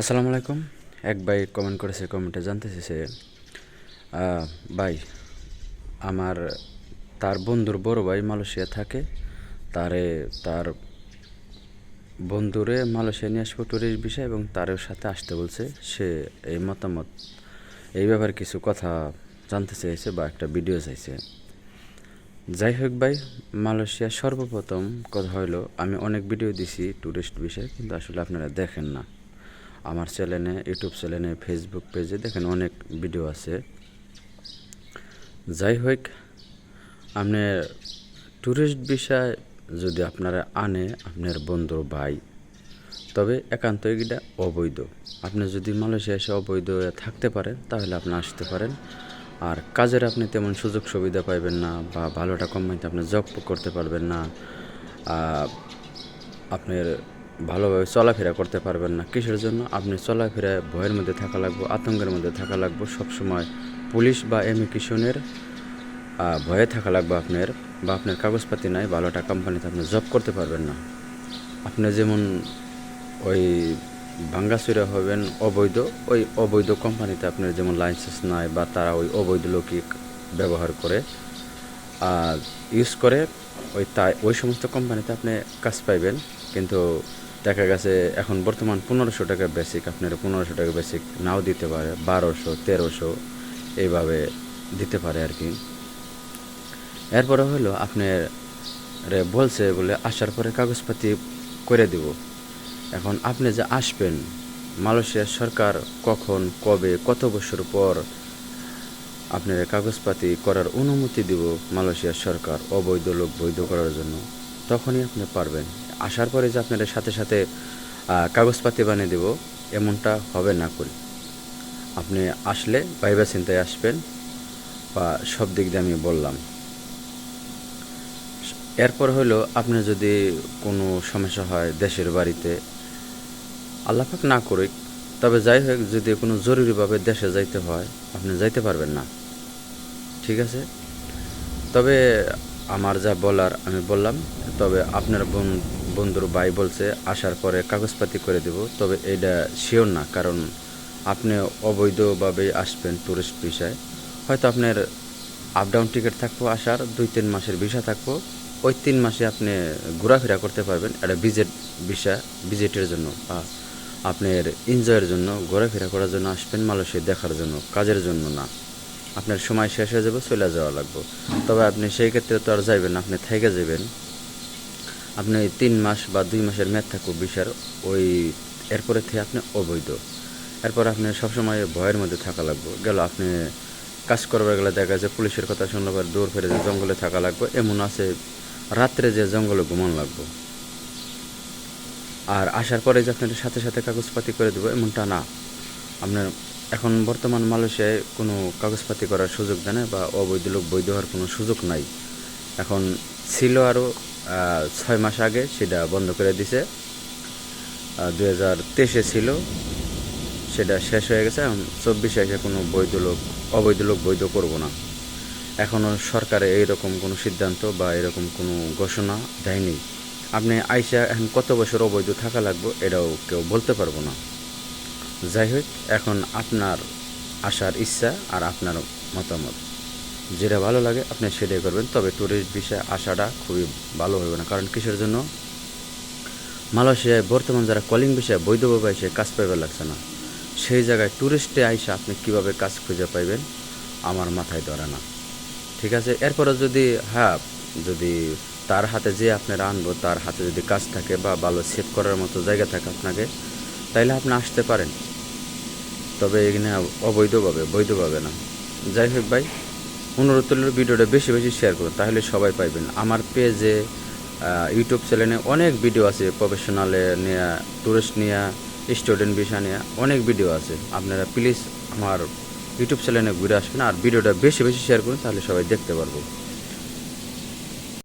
আসসালামু আলাইকুম। এক ভাই কমেন্ট করেছে কমেন্টে জানতে চেয়েছে ভাই, আমার তার বন্ধুর বড় ভাই মালয়েশিয়া থাকে, তারে, তার বন্ধুরে মালয়েশিয়া নিয়ে আসব ট্যুরিস্ট বিষয় এবং তার সাথে আসতে বলছে। সে এই মতামত, এই ব্যাপারে কিছু কথা জানতে চেয়েছে বা একটা ভিডিও চাইছে। যাই হোক ভাই, মালয়েশিয়া সর্বপ্রথম কথা হইল, আমি অনেক ভিডিও দিছি ট্যুরিস্ট বিষয়ে কিন্তু আসলে আপনারা দেখেন না। আমার চ্যানেলে, ইউটিউব চ্যানেলে ফেসবুক পেজে দেখেন অনেক ভিডিও আছে। যাই হোক আপনি ট্যুরিস্ট বিষয় যদি আপনারা আনে, আপনার বন্ধুর ভাই, তবে একান্ত এটা অবৈধ। আপনি যদি মালয়েশিয়া এসে অবৈধ থাকতে পারেন, তাহলে আপনি আসতে পারেন। আর কাজের আপনি তেমন সুযোগ সুবিধা পাইবেন না বা ভালোটা কোম্পানিতে আপনি জব করতে পারবেন না। আপনার ভালোভাবে চলাফেরা করতে পারবেন না। কিসের জন্য? আপনি চলাফেরায় ভয়ের মধ্যে থাকা লাগবে, আতঙ্কের মধ্যে থাকা লাগবে, সবসময় পুলিশ বা ইমিগ্রেশনের ভয়ে থাকা লাগবে আপনার বা আপনার কাগজপাতি নাই ভালো একটা কোম্পানিতে আপনি জব করতে পারবেন না। আপনি যেমন ওই ভাঙ্গাচুরা হবেন, অবৈধ, ওই অবৈধ কোম্পানিতে আপনার যেমন লাইসেন্স নাই বা তারা ওই অবৈধ লোকই ব্যবহার করে আর ইউজ করে, ওই তাই, ওই সমস্ত কোম্পানিতে আপনি কাজ পাইবেন। কিন্তু দেখা গেছে এখন বর্তমান পনেরোশো টাকা বেসিক আপনারা পনেরোশো টাকা বেসিক নাও দিতে পারে, বারোশো, তেরোশো, এইভাবে দিতে পারে আর কি। এরপরে হলো আপনার বলছে বলে আসার পরে কাগজপাতি করে দিব। এখন আপনি যে আসবেন মালয়েশিয়ার সরকার কখন, কবে, কত বছর পর আপনার কাগজপাতি করার অনুমতি দিব মালয়েশিয়ার সরকার অবৈধ লোক বৈধ করার জন্য? তখনই আপনি পারবেন। আসার পরে যে আপনার সাথে সাথে কাগজপাতি বানিয়ে দেব, এমনটা হবে না করি। আপনি আসলে ভাইবা চিন্তায় আসবেন বা সব দিক দিয়ে আমি বললাম। এরপর হলো আপনি যদি কোনো সমস্যা হয় দেশের বাড়িতে আল্লাপাক না করুক, তবে যাই হোক, যদি কোনো জরুরিভাবে দেশে যাইতে হয়, আপনি যাইতে পারবেন না। ঠিক আছে? তবে আমার যা বলার আমি বললাম, তবে আপনার বন- বন্ধুর ভাই বলছে, আসার পরে কাগজপাতি করে দেব, তবে এটা শিওর না, কারণ আপনি অবৈধভাবে আসবেন টুরিস্ট ভিসায় হয়তো আপনার আপ ডাউন টিকিট থাকব আসার, দুই তিন মাসের ভিসা থাকব, ওই তিন মাসে আপনি ঘোরাফেরা করতে পারবেন, এটা ভিজিট ভিসা ভিজিটের জন্য, বা আপনার এনজয়ের জন্য, ঘোরাফেরা করার জন্য আসবেন, মালয়েশিয়া দেখার জন্য, কাজের জন্য না। আপনার সময় শেষ হয়ে যাবে, চলে যাওয়া লাগবে। তবে আপনি সেই ক্ষেত্রে তো আর যাইবেন আপনি থেকে যাবেন আপনি তিন মাস বা দুই মাসের মেয়াদ থাকুক বিশার ওই এরপরে থেকে আপনি অবৈধ। এরপর আপনি সবসময় ভয়ের মধ্যে থাকা লাগবে। গেল আপনি কাজ করবার গেলে দেখা যায় পুলিশের কথা শুনলে পরে দৌড় ফেরে যে জঙ্গলে থাকা লাগবে, এমন আছে রাত্রে যে জঙ্গলে ঘুমান লাগবে। আর আসার পরে যে আপনার সাথে সাথে কাগজপাতি করে দেবো, এমনটা না। আপনার এখন বর্তমান মালয়েশিয়ায় কোনো কাগজপাতি করার সুযোগ দেয় না বা অবৈধ লোক বৈধ হওয়ার কোনো সুযোগ নাই। এখন ছিল আরও ছয় মাস আগে সেটা বন্ধ করে দিছে। দু হাজার তেইশে ছিল, সেটা শেষ হয়ে গেছে। এখন চব্বিশে এসে কোনো বৈধ লোক, অবৈধ লোক বৈধ করব না। এখনও সরকারে এইরকম কোনো সিদ্ধান্ত বা এরকম কোনো ঘোষণা দেয়নি। আপনি আইসা এখন কত বছর অবৈধ থাকা লাগবে, এটাও কেউ বলতে পারব না। যাই হোক, এখন আপনার আসার ইচ্ছা আর আপনার মতামত। যেটা ভালো লাগে, আপনি সেটাই করবেন। তবে ট্যুরিস্ট বিষয়ে আসাটা খুবই ভালো হবে না, কারণ কিসের জন্য? মালয়েশিয়ায় বর্তমান যারা কলিং বিষয়ে বৈধভাবে এসে কাজ পাইবার লাগছে না, সেই জায়গায় ট্যুরিস্টে আইসা আপনি কীভাবে কাজ খুঁজে পাইবেন, আমার মাথায় ধরে না। ঠিক আছে? এরপরে যদি হ্যাঁ যদি তার হাতে যে আপনারা আনব, তার হাতে যদি কাজ থাকে বা ভালো সেভ করার মতো জায়গা থাকে আপনাকে তাইলে আপনি আসতে পারেন। তবে এখানে অবৈধভাবে, বৈধভাবে না। যাই হোক ভাই, অনুরোধ ভিডিওটা বেশি বেশি শেয়ার করুন, তাহলে সবাই পাইবেন। আমার পেজে ইউটিউব চ্যানেলে অনেক ভিডিও আছে প্রফেশনালে নেয়া টুরিস্ট নেয়া স্টুডেন্ট বিষয় নেয়া, অনেক ভিডিও আছে। আপনারা প্লিজ আমার ইউটিউব চ্যানেলে ঘুরে আসবেন আর ভিডিওটা বেশি বেশি শেয়ার করুন, তাহলে সবাই দেখতে পারব।